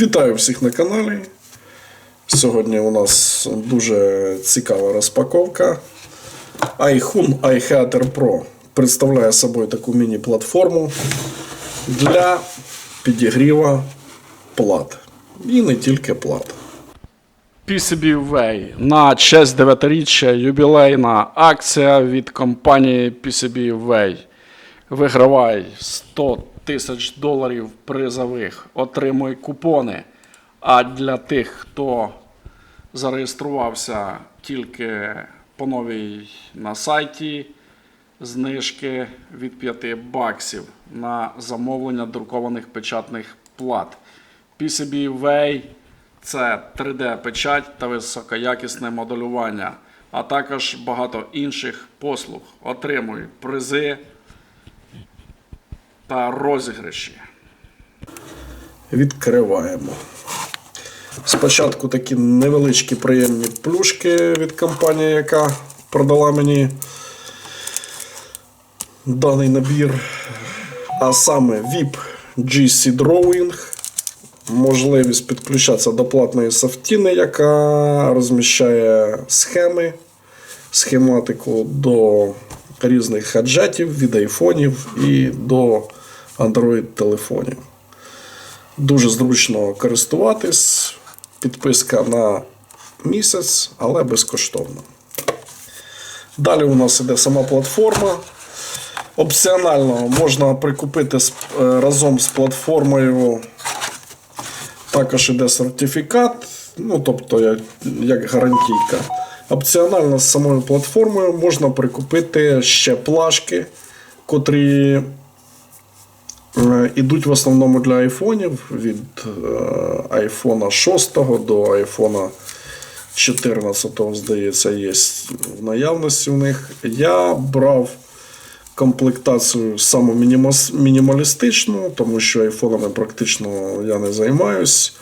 Вітаю всіх на каналі. Сьогодні у нас дуже цікава розпаковка. iHun iHeater Pro представляє собою таку міні-платформу для підігріва плат. І не тільки плат. PCB Way. На честь 9-річчя юбілейна акція від компанії PCB Way. Вигравай 100 тисяч доларів призових. Отримуй купони. А для тих, хто зареєструвався тільки по новій на сайті, знижки від 5 баксів на замовлення друкованих печатних плат. PCB Way це 3D-печать та високоякісне моделювання, а також багато інших послуг. Отримуй призи та розіграші. Відкриваємо. Спочатку такі невеличкі приємні плюшки від компанії, яка продала мені даний набір. А саме VIP GC Drawing. Можливість підключатися до платної софтіни, яка розміщає схеми, схематику до різних гаджетів від айфонів і до Android телефонів. Дуже зручно користуватись. Підписка на місяць, але безкоштовно. Далі у нас іде сама платформа. Опціонально можна прикупити е, разом з платформою. Також іде сертифікат, ну тобто як, гарантійка. Опціонально з самою платформою можна прикупити ще плашки, котрі Ідуть в основному для айфонів від е, айфона 6 до айфона 14, здається, є в наявності у них. Я брав комплектацію саму мінімалістичну, тому що айфонами практично я не займаюсь.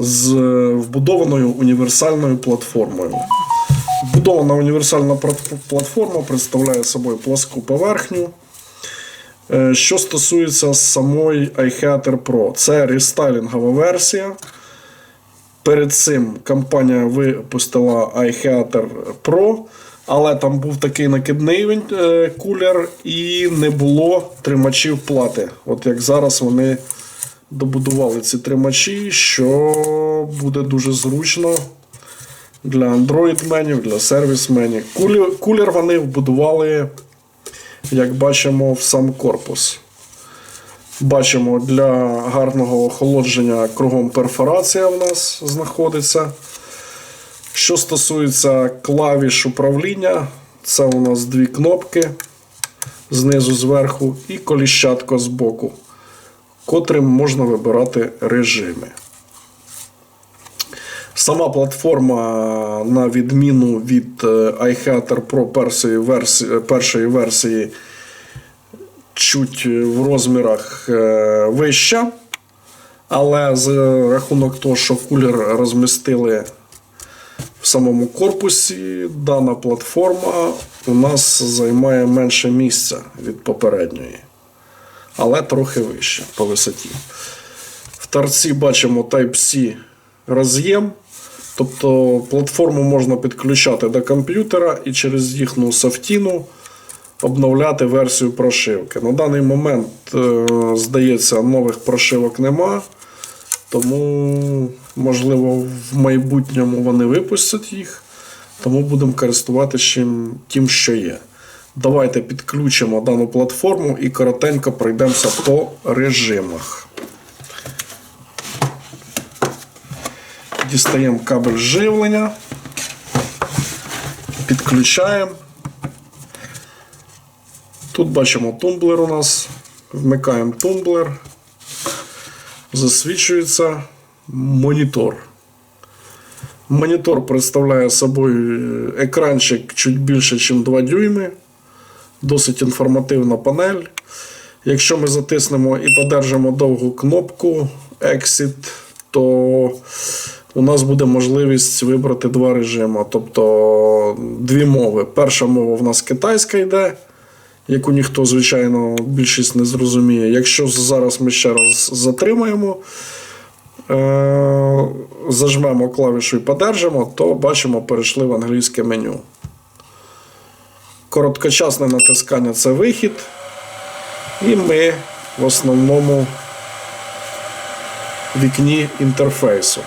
З вбудованою універсальною платформою. Вбудована універсальна платформа представляє собою пласку поверхню. Е, Що стосується самої iHeater Pro, це рестайлінгова версія. Перед цим компанія випустила iHeater Pro, але там був такий накидний е, кулер і не було тримачів плати. От як зараз вони добудували ці тримачі, що буде дуже зручно для Android-менів, для сервіс-менів. Кулер вони вбудували як бачимо, в сам корпус. Бачимо, для гарного охолодження кругом перфорація в нас знаходиться. Що стосується клавіш управління, це у нас дві кнопки знизу зверху і коліщатко збоку, котрим можна вибирати режими. Сама платформа, на відміну від е, Pro першої версії, першої версії, чуть в розмірах е, вища. Але з рахунок того, що кулер розмістили в самому корпусі, дана платформа у нас займає менше місця від попередньої. Але трохи вище по висоті. В торці бачимо Type-C роз'єм. Тобто платформу можна підключати до комп'ютера і через їхню софтіну обновляти версію прошивки. На даний момент, е, здається, нових прошивок нема. Тому, можливо, в майбутньому вони випустять їх. Тому будемо користуватися тим, що є. Давайте підключимо дану платформу і коротенько пройдемося по режимах. Дістаємо кабель живлення, підключаємо. Тут бачимо тумблер у нас. Вмикаємо тумблер. Засвічується монітор. Монітор представляє собою екранчик чуть більше, ніж 2 дюйми. Досить інформативна панель. Якщо ми затиснемо і подержимо довгу кнопку Exit, то у нас буде можливість вибрати два режими, тобто дві мови. Перша мова в нас китайська йде, яку ніхто, звичайно, більшість не зрозуміє. Якщо зараз ми ще раз затримаємо е, зажмемо клавішу і подержимо, то бачимо, перейшли в англійське меню. Короткочасне натискання це вихід. І ми в основному вікні інтерфейсу.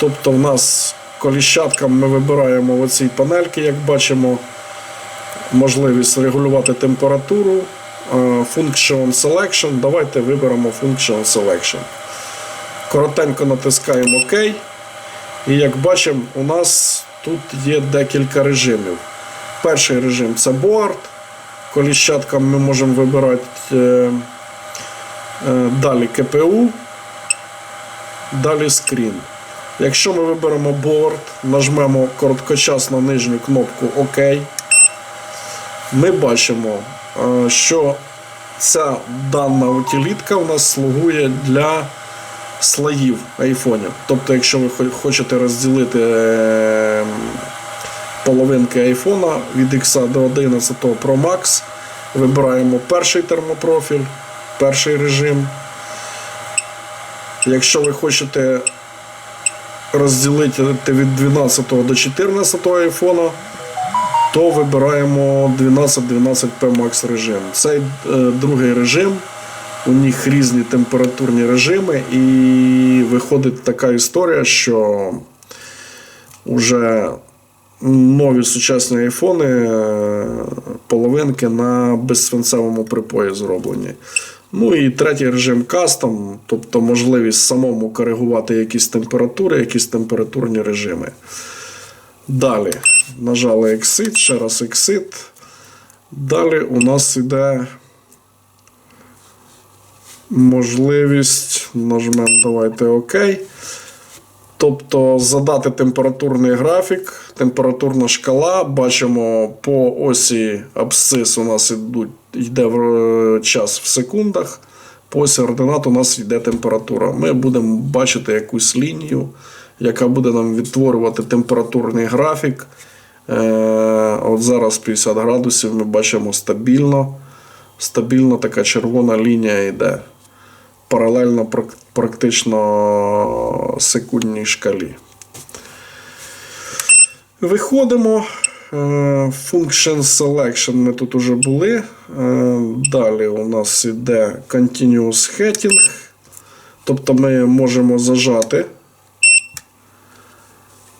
Тобто в нас коліщаткам ми вибираємо в оцій панельки, як бачимо, можливість регулювати температуру. е, Function Selection. Давайте виберемо Function Selection. Коротенько натискаємо ОК. І як бачимо, у нас тут є декілька режимів. Перший режим це board. Коліщаткам ми можемо вибирати е, е, далі КПУ, далі скрін. Якщо ми виберемо board, нажмемо короткочасно нижню кнопку ОК, ми бачимо, е, що ця дана утилітка у нас слугує для слоїв айфонів. Тобто, якщо ви хочете розділити е, половинки айфона від X до 11 Pro Max, вибираємо перший термопрофіль, перший режим. Якщо ви хочете розділити від 12 до 14 айфона, то вибираємо 12-12P Max режим. Цей е, другий режим. У них різні температурні режими, і виходить така історія, що вже нові сучасні айфони е, половинки на безсвинцевому припої зроблені. Ну і третій режим кастом, тобто можливість самому коригувати якісь температури, якісь температурні режими. Далі нажали Exit, ще раз Exit. Далі у нас йде можливість, нажмемо давайте ОК. Тобто задати температурний графік, температурна шкала. Бачимо по осі абсцис у нас йде в, е, час в секундах. По осі ординат у нас йде температура. Ми будемо бачити якусь лінію, яка буде нам відтворювати температурний графік. Е, от зараз 50 градусів ми бачимо стабільно. Стабільно така червона лінія йде паралельно прак- практично секундній шкалі. Виходимо. Е, Function Selection ми тут уже були. Е, Далі у нас іде Continuous Heating. Тобто ми можемо зажати.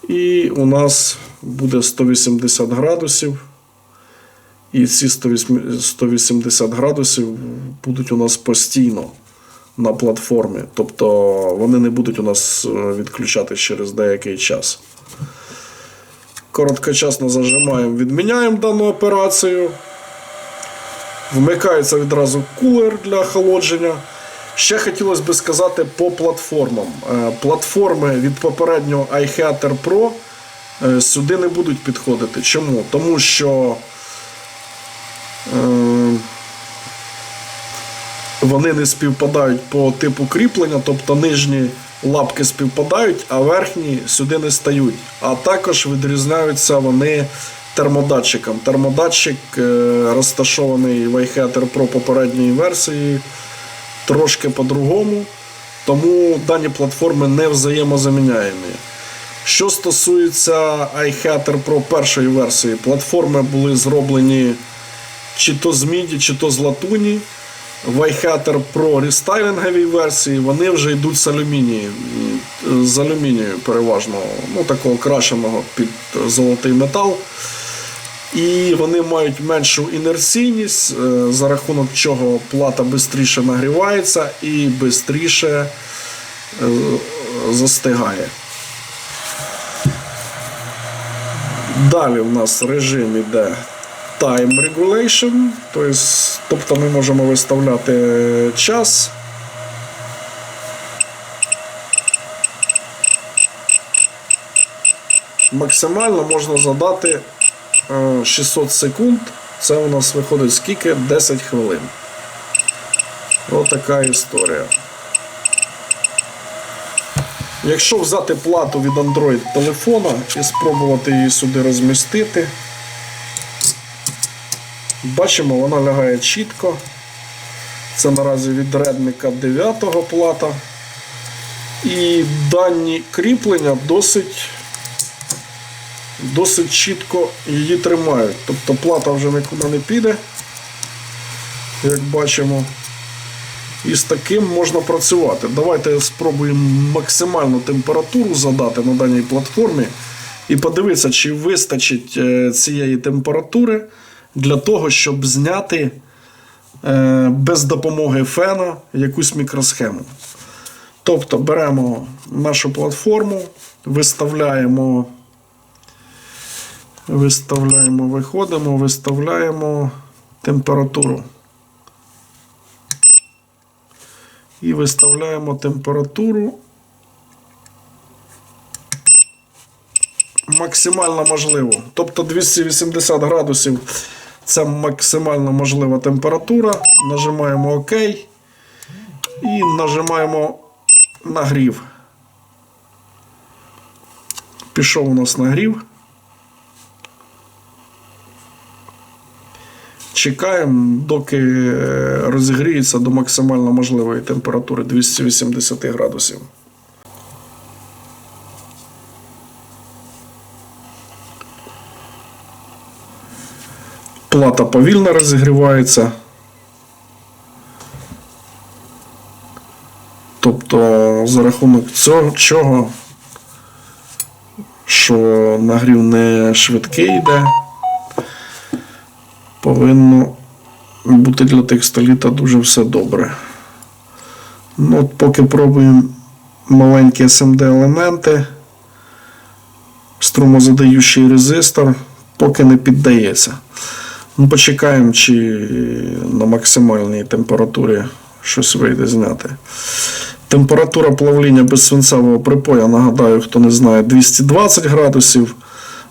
І у нас буде 180 градусів. І ці 180 градусів будуть у нас постійно на платформі. Тобто вони не будуть у нас е, відключати через деякий час. Короткочасно зажимаємо, відміняємо дану операцію. Вмикається відразу кулер для охолодження. Ще хотілося б сказати по платформам. Е, Платформи від попереднього iHatter Pro е, сюди не будуть підходити. Чому? Тому що вони не співпадають по типу кріплення, тобто нижні лапки співпадають, а верхні сюди не стають. А також відрізняються вони термодатчиком. Термодатчик е, розташований в iHatter Pro попередньої версії трошки по-другому, тому дані платформи не взаємозаміняємі. Що стосується iHatter Pro першої версії, платформи були зроблені чи то з міді, чи то з латуні. В iHatter Pro рестайлінговій версії вони вже йдуть з алюмінію, з алюмінію переважно, ну такого крашеного під золотий метал. І вони мають меншу інерційність, е, за рахунок чого плата швидше нагрівається і швидше застигає. Далі у нас режим іде Time Regulation, тобто, ми можемо виставляти час. Максимально можна задати е, 600 секунд. Це у нас виходить скільки? 10 хвилин. Отака історія. Якщо взяти плату від Android телефона і спробувати її сюди розмістити, бачимо, вона лягає чітко. Це наразі від Redmi 9 плата. І дані кріплення досить, досить чітко її тримають. Тобто плата вже нікуди не піде, як бачимо. І з таким можна працювати. Давайте спробуємо максимальну температуру задати на даній платформі і подивитися, чи вистачить е, цієї температури для того, щоб зняти е, без допомоги фена якусь мікросхему. Тобто беремо нашу платформу, виставляємо, виставляємо, виходимо, виставляємо температуру. І виставляємо температуру максимально можливо. Тобто 280 градусів це максимально можлива температура. Нажимаємо ОК і нажимаємо нагрів. Пішов у нас нагрів. Чекаємо, доки е, розігріється до максимально можливої температури 280 градусів. Плата повільно розігрівається. Тобто за рахунок цього чого, що нагрів не швидкий йде, повинно бути для текстоліта дуже все добре. Ну, от поки пробуємо маленькі SMD елементи, струмозадаючий резистор, поки не піддається. Ну, почекаємо, чи на максимальній температурі щось вийде зняти. Температура плавління безсвинцевого припоя, нагадаю, хто не знає, 220 градусів.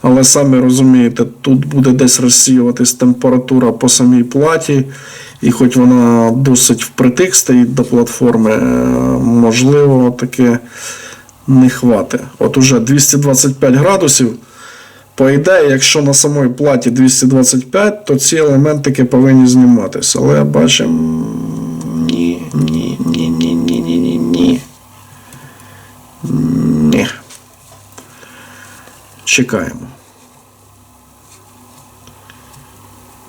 Але самі розумієте, тут буде десь розсіюватись температура по самій платі, і хоч вона досить впритик стоїть до платформи, е, можливо, таке не хватить. От уже 225 градусів. По ідеї, якщо на самій платі 225, то ці елементики повинні зніматися. Але бачимо. Ні, ні, ні, ні, ні, ні, ні, ні. Ні. Чекаємо.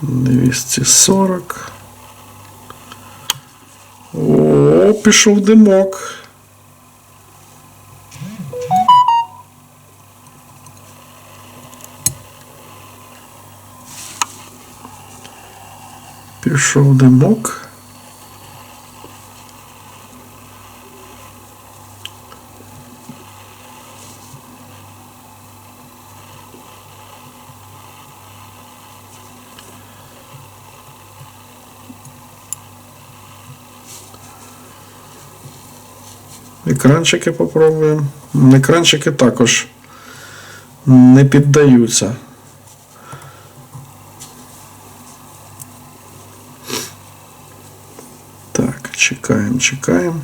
240. О, пішов димок. Пішов димок. Екранчики попробуємо. Екранчики також не піддаються. Чекаємо,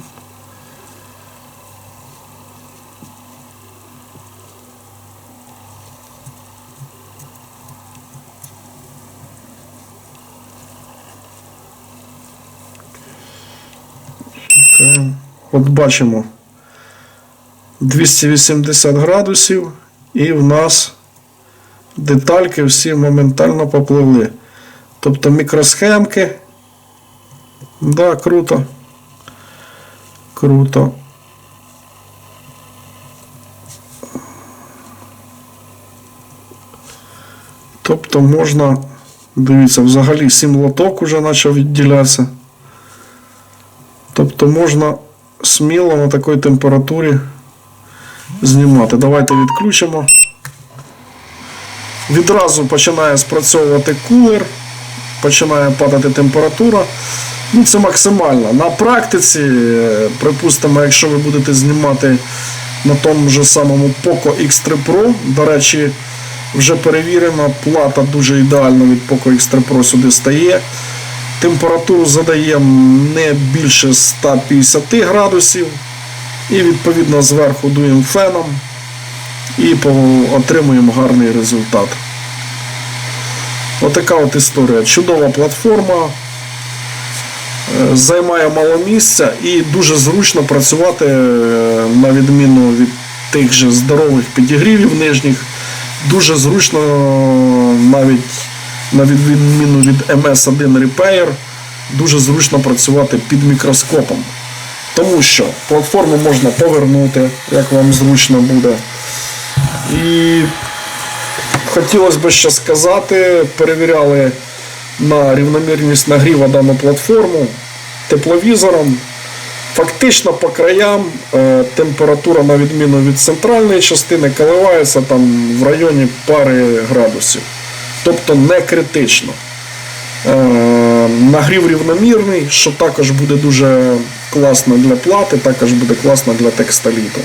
чекаємо. От бачимо 280 градусів, і в нас детальки всі моментально попливли. Тобто мікросхемки. Да, круто. Круто. Тобто можна, дивіться, взагалі 7 лоток уже почав відділятися. Тобто можна сміло на такій температурі знімати. Давайте відключимо. Відразу починає спрацьовувати кулер, починає падати температура. Ну, це максимально. На практиці, е, припустимо, якщо ви будете знімати на тому ж самому Poco X3 Pro, до речі, вже перевірено, плата дуже ідеально від Poco X3 Pro сюди стає. Температуру задаємо не більше 150 градусів. І відповідно зверху дуємо феном і отримуємо гарний результат. Отака от історія. Чудова платформа. Е, займає мало місця і дуже зручно працювати е, на відміну від тих же здорових підігрівів нижніх. Дуже зручно навіть на відміну від MS1 Repair, дуже зручно працювати під мікроскопом. Тому що платформу можна повернути, як вам зручно буде. І хотілося б ще сказати, перевіряли на рівномірність нагріва дану платформу тепловізором. Фактично по краям е, температура, на відміну від центральної частини, коливається там в районі пари градусів. Тобто не критично. Е, нагрів рівномірний, що також буде дуже класно для плати, також буде класно для текстоліту.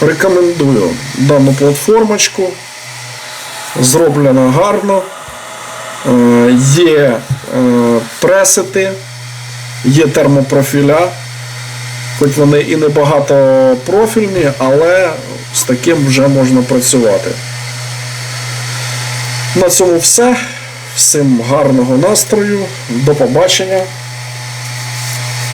Рекомендую дану платформочку. Зроблено гарно. Е, Є е, пресети, є термопрофіля. Хоч вони і не багатопрофільні, але з таким вже можна працювати. На цьому все. Всім гарного настрою. До побачення.